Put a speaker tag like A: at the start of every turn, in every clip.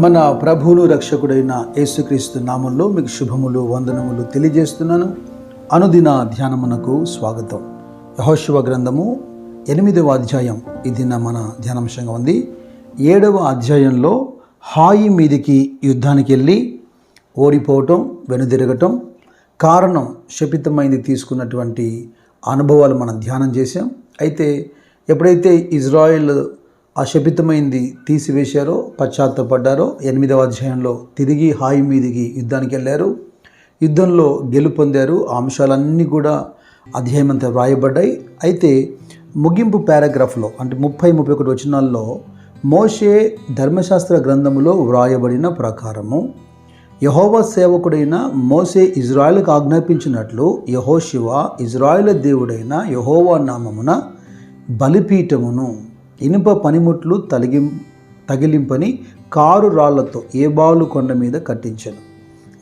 A: మన ప్రభువును రక్షకుడైన యేసుక్రీస్తు నామంలో మీకు శుభములు వందనములు తెలియజేస్తున్నాను. అనుదిన ధ్యానమునకు స్వాగతం. యహోశివ గ్రంథము ఎనిమిదవ అధ్యాయం. ఇది నా మన ధ్యానాంశంగా ఉంది. ఏడవ అధ్యాయంలో హాయి మీదికి యుద్ధానికి వెళ్ళి ఓడిపోవటం వెనుదిరగటం కారణం శపితమైంది తీసుకున్నటువంటి అనుభవాలు మనం ధ్యానం చేసాం అయితే ఎప్పుడైతే ఇజ్రాయెల్ ఆ తీసివేశారో పశ్చాత్తపడ్డారో ఎనిమిదవ అధ్యాయంలో తిరిగి హాయి మీదికి యుద్ధానికి వెళ్ళారు. యుద్ధంలో గెలుపొందారు ఆ అంశాలన్నీ కూడా అధ్యాయం అంతా వ్రాయబడ్డాయి. అయితే ముగింపు పారాగ్రాఫ్లో అంటే ముప్పై ముప్పై ఒకటి వచనాల్లో మోషే ధర్మశాస్త్ర గ్రంథములో వ్రాయబడిన ప్రకారము యహోవా సేవకుడైన మోసే ఇజ్రాయెల్కు ఆజ్ఞాపించినట్లు యహోశివ ఇజ్రాయెల్ దేవుడైన యహోవా నామమున బలిపీఠమును ఇనుప పనిముట్లు తలిగి తగిలింపని కారు రాళ్ళతో ఏబాలు కొండ మీద కట్టించను.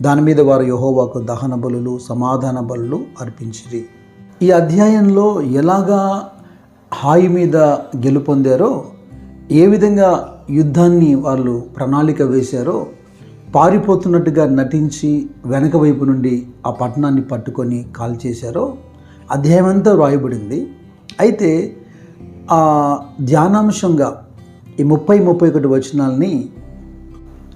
A: దాని మీద వారు యహోవాకు దహన బలులు సమాధాన బలులు అర్పించిరి. ఈ అధ్యాయంలో ఎలాగా హాయి మీద గెలుపొందారో ఏ విధంగా యుద్ధాన్ని వాళ్ళు ప్రణాళిక వేశారో పారిపోతున్నట్టుగా నటించి వెనక వైపు నుండి ఆ పట్టణాన్ని పట్టుకొని కాల్ చేశారో అధ్యాయం అంతా వ్రాయబడింది అయితే ఆ ధ్యానాంశంగా ఈ ముప్పై ముప్పై ఒకటి వచనాల్ని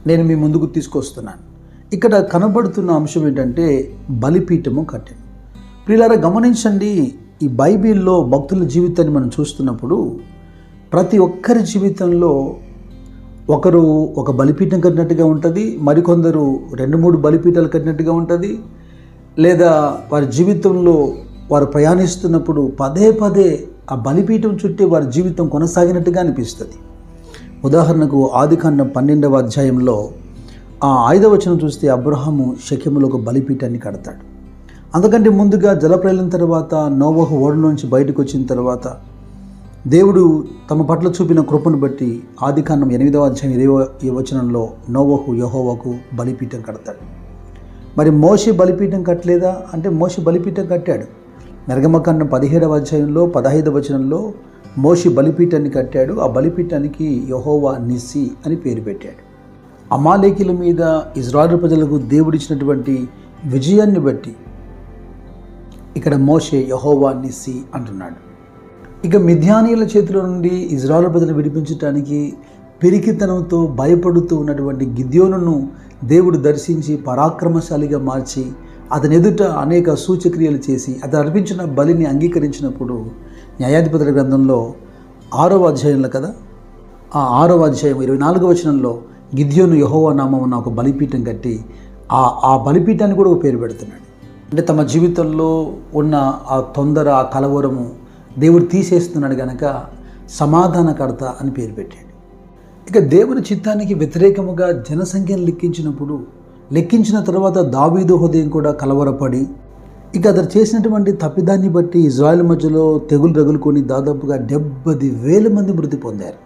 A: నేను మీ ముందుకు తీసుకొస్తున్నాను. ఇక్కడ కనబడుతున్న అంశం ఏంటంటే బలిపీఠము కట్టెను ప్రియులారా గమనించండి ఈ బైబిల్లో భక్తుల జీవితాన్ని మనం చూస్తున్నప్పుడు ప్రతి ఒక్కరి జీవితంలో ఒకరు ఒక బలిపీఠం కట్టినట్టుగా ఉంటుంది మరికొందరు రెండు మూడు బలిపీఠాలు కట్టినట్టుగా ఉంటుంది లేదా వారి జీవితంలో వారు ప్రయాణిస్తున్నప్పుడు పదే పదే ఆ బలిపీఠం చుట్టే వారి జీవితం కొనసాగినట్టుగా అనిపిస్తుంది. ఉదాహరణకు ఆదికాండం పన్నెండవ అధ్యాయంలో ఆ ఆయుధవచనం వచనం చూస్తే అబ్రహాము శక్యములో ఒక బలిపీఠాన్ని కడతాడు. అంతకంటే ముందుగా జలప్రలయం తర్వాత నోవహు ఓడలోంచి బయటకు వచ్చిన తర్వాత దేవుడు తమ పట్ల చూపిన కృపను బట్టి ఆదికాండం ఎనిమిదవ అధ్యాయం ఇరవై ఈ వచనంలో నోవహు యహోవకు బలిపీఠం కడతాడు. మరి మోషి బలిపీఠం కట్టలేదా? అంటే మోషి బలిపీఠం కట్టాడు. నిర్గమకాండం పదిహేడవ అధ్యాయంలో పదహైదవ వచనంలో మోషి బలిపీఠాన్ని కట్టాడు. ఆ బలిపీఠానికి యహోవా నిస్సి అని పేరు పెట్టాడు. అమాలేకిల మీద ఇజ్రాయల్ ప్రజలకు దేవుడిచ్చినటువంటి విజయాన్ని బట్టి ఇక్కడ మోషే యహోవా నిస్సి అంటున్నాడు. ఇక మిథ్యానీయుల చేతిలో నుండి ఇజ్రాయల్ ప్రజలు విడిపించడానికి పెరికితనంతో భయపడుతూ ఉన్నటువంటి గిద్యోనును దేవుడు దర్శించి పరాక్రమశాలిగా మార్చి అతని ఎదుట అనేక సూచక్రియలు చేసి అతను అర్పించిన బలిని అంగీకరించినప్పుడు న్యాయాధిపతుల గ్రంథంలో ఆరవ అధ్యాయంలో కదా? ఆ ఆరవ అధ్యాయం ఇరవై నాలుగవ వచనంలో గిద్యోను యహోవా ఉన్న ఒక బలిపీఠం కట్టి ఆ ఆ బలిపీఠాన్ని కూడా ఒక పేరు పెడుతున్నాడు. అంటే తమ జీవితంలో ఉన్న ఆ తొందర ఆ కలవరము దేవుడు తీసేస్తున్నాడు గనక సమాధానకర్త అని పేరు పెట్టాడు. ఇక దేవుని చిత్తానికి వ్యతిరేకముగా జనసంఖ్యను లెక్కించినప్పుడు లెక్కించిన తర్వాత దావీదు హృదయం కూడా కలవరపడి ఇక అతను చేసినటువంటి తప్పిదాన్ని బట్టి ఇజ్రాయెల్ మధ్యలో తెగులు రగులుకొని దాదాపుగా డెబ్బది వేల మంది మృతి పొందారు.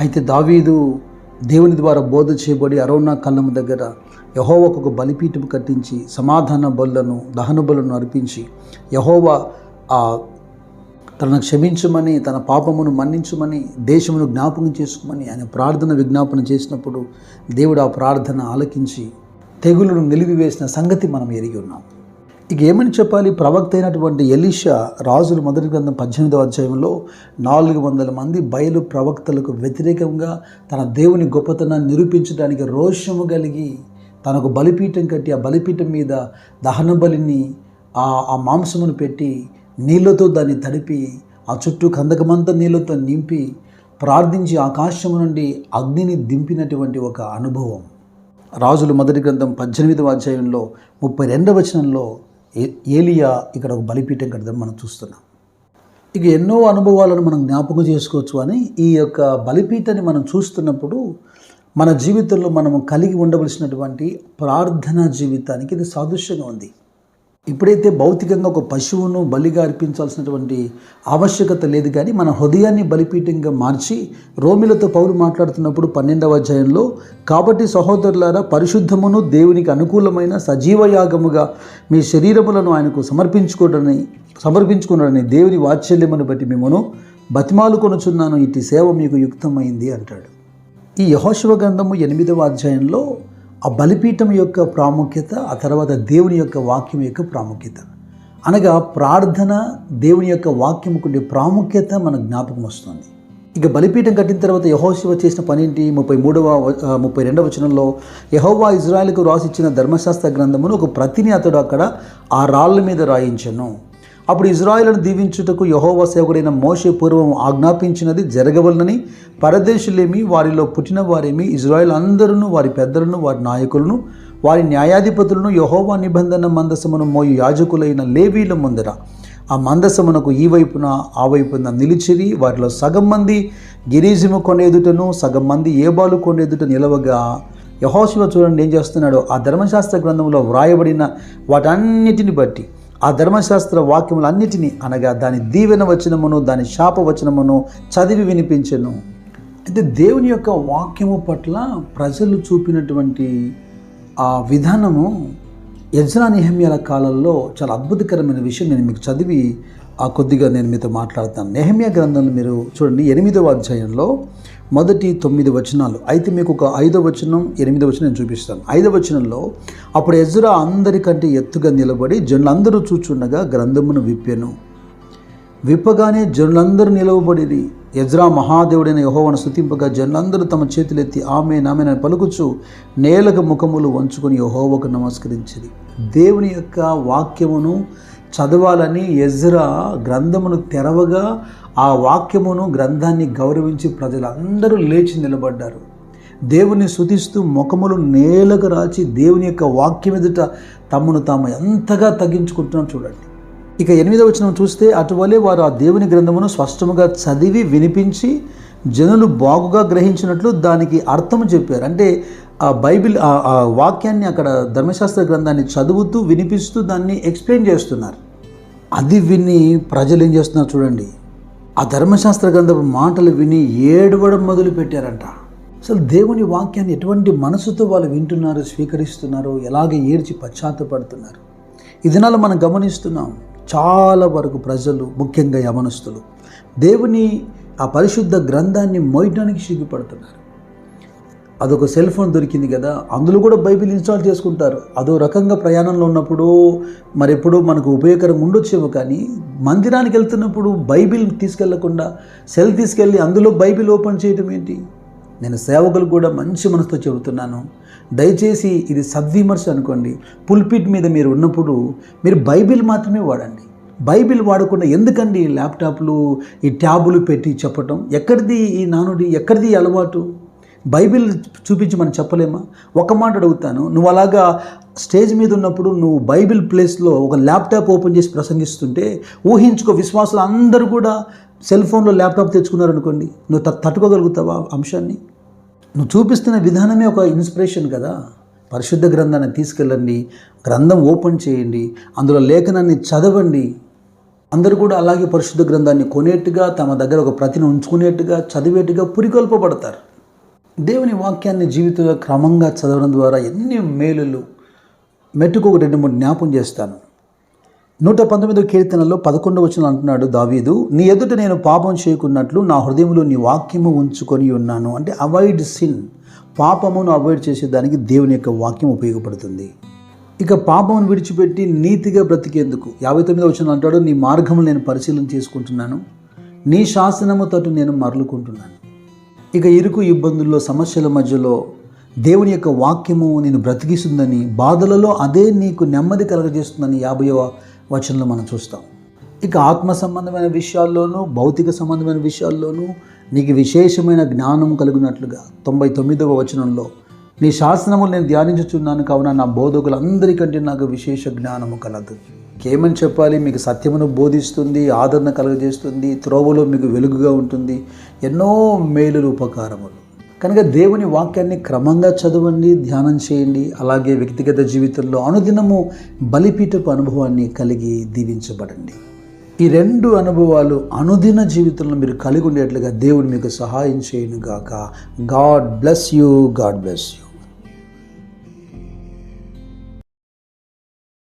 A: అయితే దావీదు దేవుని ద్వారా బోధ చేయబడి అరోనా కళ్ళము దగ్గర యహోవకు ఒక బలిపీఠం కట్టించి సమాధాన బలులను దహన బలులను అర్పించి యహోవ ఆ తనను క్షమించమని తన పాపమును మన్నించమని దేశమును జ్ఞాపకం చేసుకోమని ఆయన ప్రార్థన విజ్ఞాపన చేసినప్పుడు దేవుడు ఆ ప్రార్థన ఆలకించి తెగులను నిలిపివేసిన సంగతి మనం ఎరిగి ఉన్నాం. ఇక ఏమని చెప్పాలి? ప్రవక్త అయినటువంటి ఎలీషా రాజుల మొదటి గ్రంథం పద్దెనిమిదవ అధ్యాయంలో నాలుగు వందల మంది బయలు ప్రవక్తలకు వ్యతిరేకంగా తన దేవుని గొప్పతనాన్ని నిరూపించడానికి రోషము కలిగి తనకు బలిపీఠం కట్టి ఆ బలిపీఠం మీద దహన బలిని ఆ ఆ మాంసమును పెట్టి నీళ్ళతో దాన్ని తడిపి ఆ చుట్టూ కందకమంతా నీళ్ళతో నింపి ప్రార్థించి ఆకాశము నుండి అగ్నిని దింపినటువంటి ఒక అనుభవం. రాజుల మొదటి గ్రంథం పద్దెనిమిదవ అధ్యాయంలో ముప్పై రెండవ వచనంలో ఏ- ఏలియా ఇక్కడ ఒక బలిపీఠం కడదాం మనం చూస్తున్నాం. ఇక ఎన్నో అనుభవాలను మనం జ్ఞాపకం చేసుకోవచ్చు అని ఈ యొక్క బలిపీఠాన్ని మనం చూస్తున్నప్పుడు మన జీవితంలో మనం కలిగి ఉండవలసినటువంటి ప్రార్థనా జీవితానికి ఇది సాదృశ్యంగా ఉంది. ఇప్పుడైతే భౌతికంగా ఒక పశువును బలిగా అర్పించాల్సినటువంటి ఆవశ్యకత లేదు కానీ మన హృదయాన్ని బలిపీఠంగా మార్చి రోమిలతో పౌరు మాట్లాడుతున్నప్పుడు పన్నెండవ అధ్యాయంలో కాబట్టి సహోదరులారా పరిశుద్ధమును దేవునికి అనుకూలమైన సజీవ యాగముగా మీ శరీరములను ఆయనకు సమర్పించుకోవడని సమర్పించుకున్నాడని దేవుని వాత్సల్యమును బట్టి మిమ్మను బతిమాలు కొనుచున్నాను. ఇటు సేవ మీకు యుక్తమైంది అంటాడు. ఈ యహోశివ గ్రంథము ఎనిమిదవ అధ్యాయంలో ఆ బలిపీఠం యొక్క ప్రాముఖ్యత ఆ తర్వాత దేవుని యొక్క వాక్యం యొక్క ప్రాముఖ్యత. అనగా ప్రార్థన దేవుని యొక్క వాక్యముకుండే ప్రాముఖ్యత మనకు జ్ఞాపకం వస్తుంది. ఇక బలిపీఠం కట్టిన తర్వాత యహోశివ చేసిన పనింటి? ముప్పై మూడవ ముప్పై రెండవ వచనంలో యహోవా ఇజ్రాయెల్కు రాసిచ్చిన ధర్మశాస్త్ర గ్రంథమును ఒక ప్రతిని అతడు అక్కడ ఆ రాళ్ళ మీద రాయించను. అప్పుడు ఇజ్రాయిలను దీవించుటకు యహోవా సేవకుడైన మోషే పూర్వం ఆజ్ఞాపించినది జరగవలనని పరదేశులేమి వారిలో పుట్టిన వారేమి ఇజ్రాయిల్ అందరూ వారి పెద్దలను వారి నాయకులను వారి న్యాయాధిపతులను యహోవా నిబంధన మందసమును మోయు యాజకులైన లేవీల ముందర. ఆ మందసమునకు ఈ వైపున ఆ వైపున నిలిచిరి వారిలో సగం మంది గిరీజము కొండెదుటను సగం మంది ఏబాలు కొండెదుట నిలవగా. యహోశివ చూడండి ఏం చేస్తున్నాడో. ఆ ధర్మశాస్త్ర గ్రంథంలో వ్రాయబడిన వాటన్నిటిని బట్టి ఆ ధర్మశాస్త్ర వాక్యములన్నిటినీ అనగా దాని దీవెన వచనమును దాని శాప వచనమును చదివి వినిపించను. అయితే దేవుని యొక్క వాక్యము పట్ల ప్రజలు చూపినటువంటి ఆ విధానము యజ్రా నెహమ్యాల కాలంలో చాలా అద్భుతకరమైన విషయం నేను మీకు చదివి ఆ కొద్దిగా నేను మీతో మాట్లాడతాను. నెహమ్యా గ్రంథంలో మీరు చూడండి ఎనిమిదవ అధ్యాయంలో మొదటి తొమ్మిది వచనాలు. అయితే మీకు ఒక ఐదో వచనం ఎనిమిదో వచనం నేను చూపిస్తాను. ఐదో వచనంలో అప్పుడు ఎజ్రా అందరికంటే ఎత్తుగా నిలబడి జనులందరూ చూచుండగా గ్రంథమును విప్పాను. విప్పగానే జనులందరూ నిలవబడిరి. ఎజ్రా మహాదేవుడైన యహోవను స్థుతింపగా జనులందరూ తమ చేతులెత్తి ఆమె నామెన పలుకుచు నేలకు ముఖములు వంచుకొని యహోవకు నమస్కరించింది దేవుని యొక్క వాక్యమును చదవాలని ఎజ్రా గ్రంథమును తెరవగా ఆ వాక్యమును గ్రంథాన్ని గౌరవించి ప్రజలందరూ లేచి నిలబడ్డారు. దేవుని శుతిస్తూ ముఖములు నేలకు రాచి దేవుని యొక్క వాక్యం ఎదుట తమను తాము ఎంతగా తగ్గించుకుంటున్నాం చూడండి. ఇక ఎనిమిదవ వచనం చూస్తే అటువలే వారు ఆ దేవుని గ్రంథమును స్పష్టముగా చదివి వినిపించి జనులు బాగుగా గ్రహించినట్లు దానికి అర్థం చెప్పారు. అంటే ఆ బైబిల్ ఆ వాక్యాన్ని అక్కడ ధర్మశాస్త్ర గ్రంథాన్ని చదువుతూ వినిపిస్తూ దాన్ని ఎక్స్ప్లెయిన్ చేస్తున్నారు. అది విని ప్రజలు ఏం చేస్తున్నారు చూడండి. ఆ ధర్మశాస్త్ర గ్రంథపు మాటలు విని ఏడవడం మొదలు పెట్టారంట అసలు దేవుని వాక్యాన్ని ఎటువంటి మనసుతో వాళ్ళు వింటున్నారు స్వీకరిస్తున్నారు ఎలాగే ఏడ్చి పశ్చాత్తపడుతున్నారు? ఈ దినాలు మనం గమనిస్తున్నాం చాలా వరకు ప్రజలు ముఖ్యంగా యమనస్తులు దేవుని ఆ పరిశుద్ధ గ్రంథాన్ని మోయడానికి సిగ్గుపడుతున్నారు. అదొక సెల్ ఫోన్ దొరికింది కదా అందులో కూడా బైబిల్ ఇన్స్టాల్ చేసుకుంటారు. అదో రకంగా ప్రయాణంలో ఉన్నప్పుడు మరి ఎప్పుడో మనకు ఉపయోగకరం ఉండొచ్చేమో కానీ మందిరానికి వెళ్తున్నప్పుడు బైబిల్ తీసుకెళ్ళకుండా సెల్ తీసుకెళ్ళి అందులో బైబిల్ ఓపెన్ చేయడం ఏంటి? నేను సేవకులు కూడా మంచి మనసుతో చెబుతున్నాను. దయచేసి ఇది సద్విమర్శ అనుకోండి. పుల్పిట్ మీద మీరు ఉన్నప్పుడు మీరు బైబిల్ మాత్రమే వాడండి. బైబిల్ వాడకుండా ఎందుకండి ఈ ల్యాప్టాప్లు ఈ ట్యాబులు పెట్టి చెప్పటం? ఎక్కడిది ఈ నానుడి ఎక్కడిది అలవాటు? బైబిల్ చూపించి మనం చెప్పలేమా? ఒక మాట అడుగుతాను. నువ్వు అలాగా స్టేజ్ మీద ఉన్నప్పుడు నువ్వు బైబిల్ ప్లేస్లో ఒక ల్యాప్టాప్ ఓపెన్ చేసి ప్రసంగిస్తుంటే ఊహించుకో విశ్వాసులు అందరూ కూడా సెల్ ఫోన్లో ల్యాప్టాప్ తెచ్చుకున్నారు అనుకోండి నువ్వు త- తట్టుకోగలుగుతావా అంశాన్ని? నువ్వు చూపిస్తున్న విధానమే ఒక ఇన్స్పిరేషన్ కదా. పరిశుద్ధ గ్రంథాన్ని తీసుకెళ్ళండి గ్రంథం ఓపెన్ చేయండి అందులో లేఖనాన్ని చదవండి. అందరూ కూడా అలాగే పరిశుద్ధ గ్రంథాన్ని కొనేట్టుగా తమ దగ్గర ఒక ప్రతిని ఉంచుకునేట్టుగా చదివేట్టుగా పురికొల్పబడతారు. దేవుని వాక్యాన్ని జీవితంలో క్రమంగా చదవడం ద్వారా ఎన్ని మేలులు మెట్టుకు ఒక రెండు మూడు జ్ఞాపం చేస్తాను. నూట పంతొమ్మిదవ కీర్తనలో పదకొండు వచ్చిన అంటున్నాడు దావీదు నీ ఎదుట నేను పాపం చేయకున్నట్లు నా హృదయంలో నీ వాక్యము ఉంచుకొని ఉన్నాను. అంటే అవాయిడ్ సిన్ పాపమును అవాయిడ్ చేసేదానికి దేవుని యొక్క వాక్యం ఉపయోగపడుతుంది. ఇక పాపమును విడిచిపెట్టి నీతిగా బ్రతికేందుకు? యాభై తొమ్మిదో వచ్చిన అంటాడు నీ మార్గము నేను పరిశీలన చేసుకుంటున్నాను. నీ శాసనము తట్టు నేను మరలుకుంటున్నాను. ఇక ఇరుకు ఇబ్బందుల్లో సమస్యల మధ్యలో దేవుని యొక్క వాక్యము నేను బ్రతికిస్తుందని బాధలలో అదే నీకు నెమ్మది కలగజేస్తుందని యాభైవ వచనంలో మనం చూస్తాం. ఇక ఆత్మ సంబంధమైన విషయాల్లోనూ భౌతిక సంబంధమైన విషయాల్లోనూ నీకు విశేషమైన జ్ఞానం కలిగినట్లుగా తొంభై తొమ్మిదవ వచనంలో నీ శాసనములు నేను ధ్యానించుచున్నాను కావున నా బోధకులందరికంటే నాకు విశేష జ్ఞానము కలదు. ఏమని చెప్పాలి? మీకు సత్యమును బోధిస్తుంది ఆదరణ కలుగజేస్తుంది త్రోవలో మీకు వెలుగుగా ఉంటుంది. ఎన్నో మేలులు ఉపకారములు. కనుక దేవుని వాక్యాన్ని క్రమంగా చదవండి ధ్యానం చేయండి. అలాగే వ్యక్తిగత జీవితంలో అనుదినము బలిపీఠపు అనుభవాన్ని కలిగి దీవించబడండి. ఈ రెండు అనుభవాలు అనుదిన జీవితంలో మీరు కలిగి ఉండేట్లుగా దేవుడు మీకు సహాయం చేయను గాక God bless you God bless you.